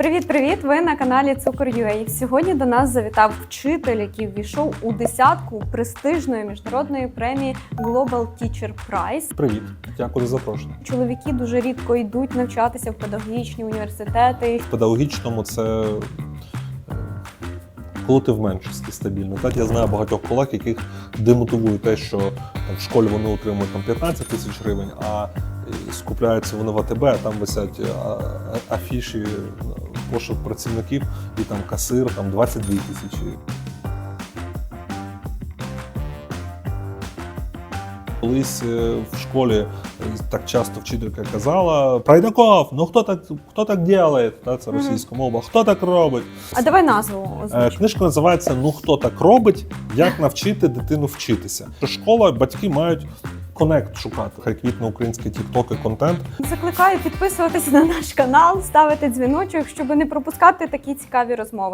Привіт, привіт! Ви на каналі Цукор.ua. Сьогодні до нас завітав вчитель, який ввійшов у десятку престижної міжнародної премії Global Teacher Prize. Привіт, дякую за запрошення. Чоловіки дуже рідко йдуть навчатися в педагогічні університети. В педагогічному це е, коли ти в меншості стабільно. Так я знаю багатьох колег, яких демотивує те, що там, в школі вони отримують там 15 тисяч гривень, а е, скупляються вони в АТБ, а там висять е, афіші пошук працівників, і там касир там 22 тисячі. Колись е, в школі е, так часто вчителька казала: Прайдаков, ну хто так, хто так делает? Та, це російська мова, хто так робить? А давай назву Е. Книжка називається Ну хто так робить? Як навчити дитину вчитися. Школа, батьки мають конект шукати. Хай квітне український тікток і контент. Закликаю підписуватися на наш канал, ставити дзвіночок, щоб не пропускати такі цікаві розмови.